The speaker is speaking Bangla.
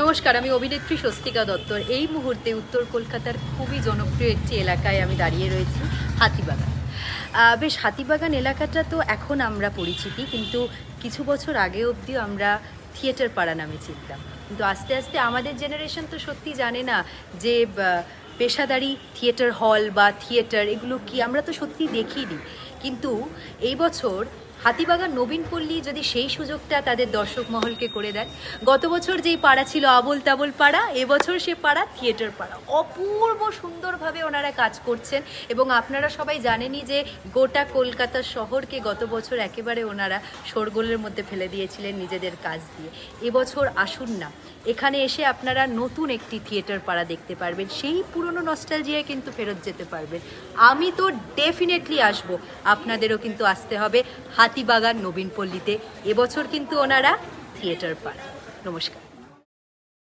নমস্কার, আমি অভিনেত্রী স্বস্তিকা দত্তর। এই মুহূর্তে উত্তর কলকাতার খুবই জনপ্রিয় একটি এলাকায় আমি দাঁড়িয়ে রয়েছি, হাতিবাগান। বেশ, হাতিবাগান এলাকাটা তো এখন আমরা পরিচিতি, কিন্তু কিছু বছর আগে অবধিও আমরা থিয়েটার পাড়া নামে চিনতাম। কিন্তু আস্তে আস্তে আমাদের জেনারেশন তো সত্যি জানে না যে পেশাদারি থিয়েটার হল বা থিয়েটার, এগুলো কি আমরা তো সত্যি দেখিনি। কিন্তু এই বছর হাতিবাগান নবীন পল্লী যদি সেই সুযোগটা তাদের দর্শক মহলকে করে দেন গত বছর যেই পাড়া ছিল আবল তাবল পাড়া, এবছর সে পাড়া থিয়েটার পাড়া। অপূর্ব সুন্দরভাবে ওনারা কাজ করছেন এবং আপনারা সবাই জানেনই যে গোটা কলকাতা শহরকে গত বছর একেবারে ওনারা শোরগোলের মধ্যে ফেলে দিয়েছিলেন নিজেদের কাজ দিয়ে। এবছর আসুন না। এখানে এসে আপনারা নতুন একটি থিয়েটার পাড়া দেখতে পারবেন। সেই পুরনো নস্টালজিয়ায় কিন্তু ফেরত যেতে পারবেন। আমি তো ডেফিনেটলি আসব। আপনাদেরও কিন্তু আসতে হবে। হাতিবাগান নবীনপল্লীতে। এবছর কিন্তু ওনারা থিয়েটার পাড়া নমস্কার।